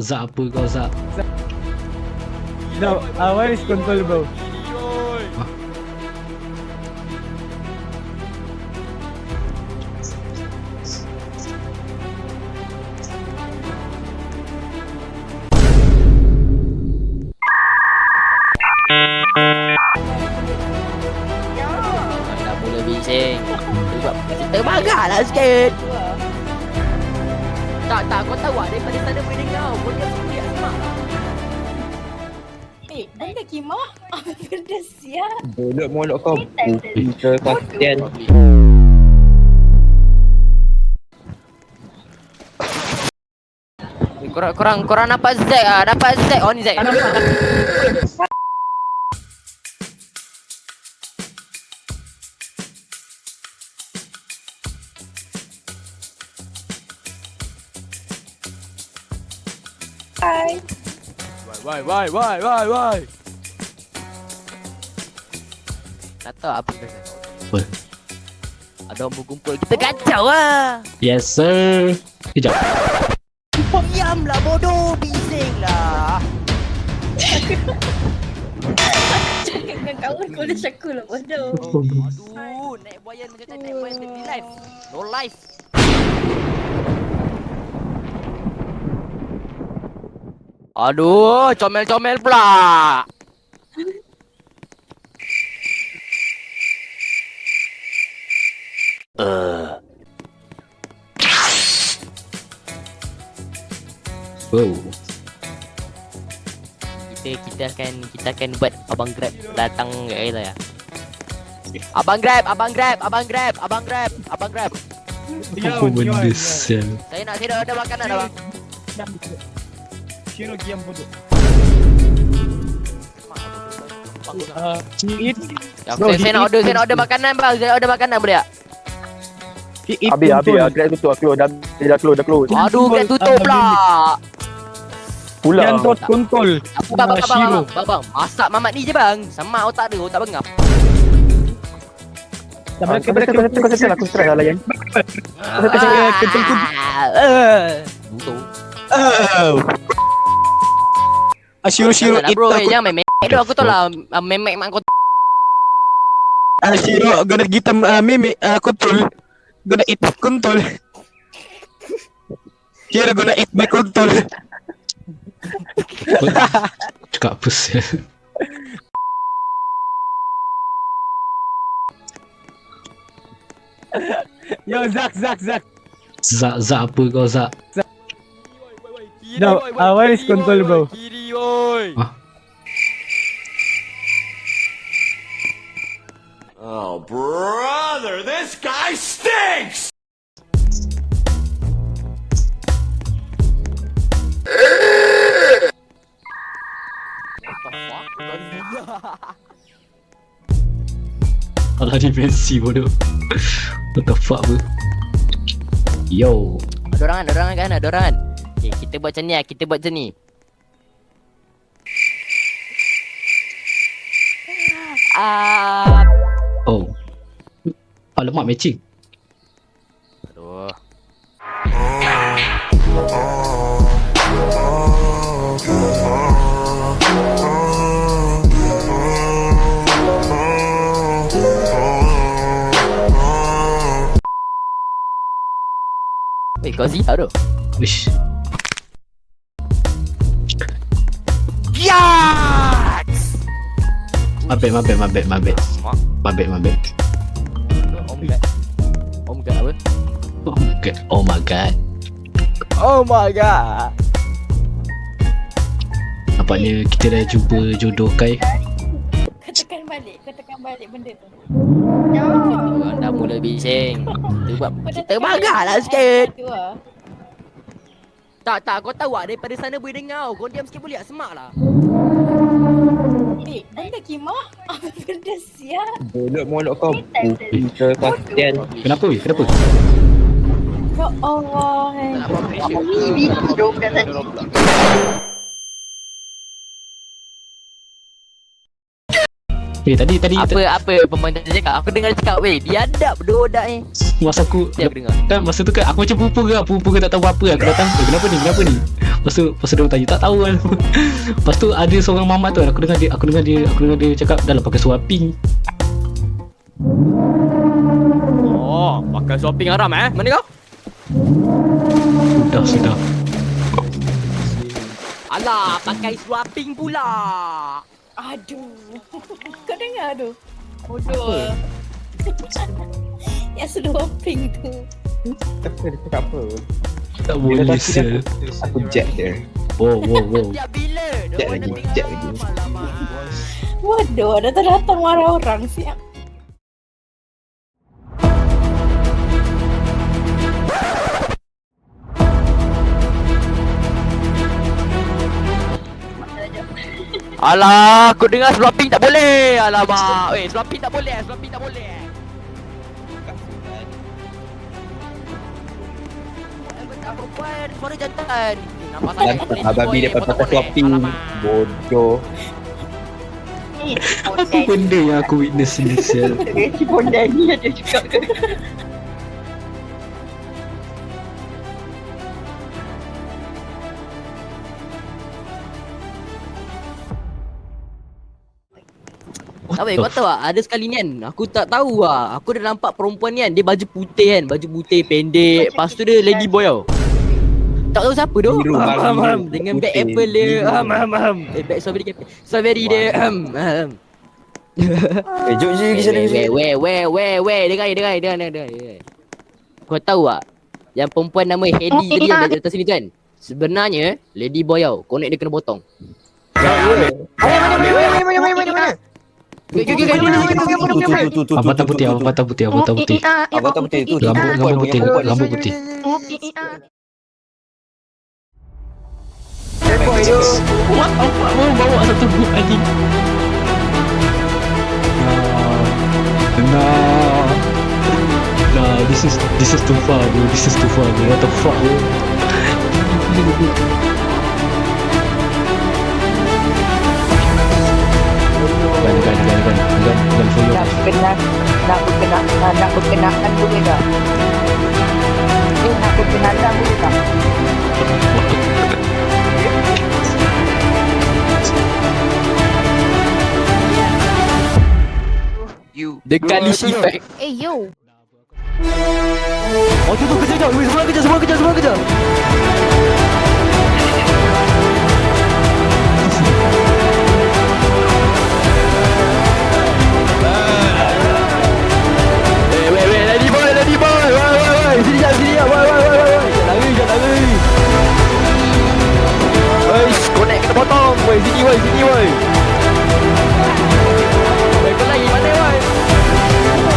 Zak apa kau Zak? No, uh, where is control bro? Dah mula bising Sebab kita marah lah sikit Tak tak kau tahu ah daripada sana boleh dengar. Kau dia semua dia semak. Eh, benda kimah? Apa benda siap? Mulut mulut kau Bukti kepastian Korang korang korang nampak Zack ah? Nampak Zack? Oh ni Zack Hai. Why why why why why Tak tahu apa benda Apa? Ada orang berkumpul Kita kacau lah Yes sir. Kejap. Diamlah bodoh Bising lah Cakap dengan kawan kau dah syakul lah bodoh. Aduh Naik buayan macam tak naik buayan Tapi live No life Aduh, comel-comel pula. Wow. Kita kita akan kita akan buat abang Grab datang kita ya. Abang Grab, abang Grab, abang Grab, abang Grab, abang Grab. Apa benda sial? Saya nak saya nak order makanan abang. Shiro giam bodoh. Uh, Ya, saya, saya nak order, saya nak order makanan bang. Saya order makanan boleh tak? Habis habis control. ah Grab tutup Close dah dah close dah close Aduh, Grab tutup pula. Pula Yang tot control. Apa bang, bang, bang, bang, bang, bang, Masak mamat ni je bang. Sama otak dia, otak bengap. Dah Kau mereka mereka mereka kau kau kau aku stress lah layan Butuh. Ah, Shiro Shiro Jangan lah eat bro, eh, aku. jangan memek tu aku tahu lah ah, memek mak kau Ah, Shiro gonna get um, uh, meme uh, control. Gonna eat control. Shiro gonna eat my control. Cakap apa sial? Yo Zak Zak Zak. Zak Zak apa kau Zak? No, uh, where is control bro? Oi. Oh, brother, this guy stinks! Alah dimensi bodoh. What the fuck bro? Yo. Ada orang kan, ada orang kan, ada orang kan. Okay, kita buat macam ni lah, kita buat macam ni. Ah, Oh. Alamak matching. aduh. Wait, kau Zia tu? Wish. My bad, my bad, my bad, my bad. Mak, My bad, my bad. oh my god. Oh my god apa? Oh my god. Oh my god. Oh my god. Nampaknya kita dah jumpa jodoh Kai. Kau tekan balik, kau tekan balik benda tu. Orang dah mula bising. Kita buat kita tekan marah balik lah sikit. Tu lah. Tak tak kau tahu ah daripada sana boleh dengar. Kau diam sikit boleh tak? Semak lah. Eh, benda kimah? Apa benda siap? Mulut mulut kau Bukti kepastian Kenapa weh? Kenapa? Ya Allah. eh. Eh tadi tadi Apa apa pembantu cakap? Aku dengar dia cakap weh biadab budak ni. masa aku Dia aku dengar. kan masa tu kan aku macam pupur ke pupur ke tak tahu apa aku datang eh, kenapa ni kenapa ni Lepas tu Lepas tu dia tanya Tak tahu kan Lepas tu ada seorang mamat tu kan, Aku dengar dia Aku dengar dia Aku dengar dia cakap Dah lah pakai seluar pink Oh, pakai shopping haram eh? Mana kau? Sudah sudah Alah, pakai swapping pula. Aduh. Kau dengar tu? Bodoh. Yang sudah pink tu. Apa dia cakap apa? Tak boleh sel Aku jet dia. Wow wow wow? Dia Jet lagi, jet lagi. Alamak. Bodoh. Datang-datang marah orang siap. Alah, aku dengar swapping tak boleh. Alamak. Weh, swapping tak boleh. Swapping tak boleh. Perempuan, suara jantan. Nampak sangat Abang boy, dia dapat pakai swapping. Alamak. Bodoh. Apa benda yang aku witness ni sel Cipon Danny aja cakap ke. Tak apa, kau tahu tak? Ada sekali ni kan, aku tak tahu lah. Aku dah nampak perempuan ni kan, dia baju putih kan. Baju putih pendek. Lepas tu dia lady boy tau. Tak tahu siapa tu. Biru, ham, ham. biru. Dengan Putih, apple dia. Ham, ham, ham. Eh, bag strawberry cafe. Strawberry dia. Ham, ham. Eh, jom je pergi sana. Weh, weh, weh, weh, weh. Dengar, dengar, dengar, dengar, dengar. Kau tahu tak? Yang perempuan nama Hedy tadi yang di atas sini tu kan? Sebenarnya, lady boy tau. Connect dia kena potong. Okay, okay. Tu, tu, tu, tu, tu, Abang tak tu, putih tak putih Abang tak putih Abang tak putih tu. Rambut perempuan, rambut putih. Rambut putih What? Fuck Mau bawa satu group anjing Nah Nah. Nah This is This is too far bro. This is too far bro What the fuck bro? Gan gan gan Gan gan for you nak berkenan nak berkenan nak, nak berkenaan boleh tak? Eh nak berkenalan The Kalish Effect. Eh yo. Oh tu tu kerja kejap Weh, Semua kerja semua kerja semua kerja. Weh weh weh Lady boy Lady boy. Woi woi woi Sini jap sini jap. Woi woi woi woi woi Jangan lari jangan lari Woi Connect kena potong Woi sini woi sini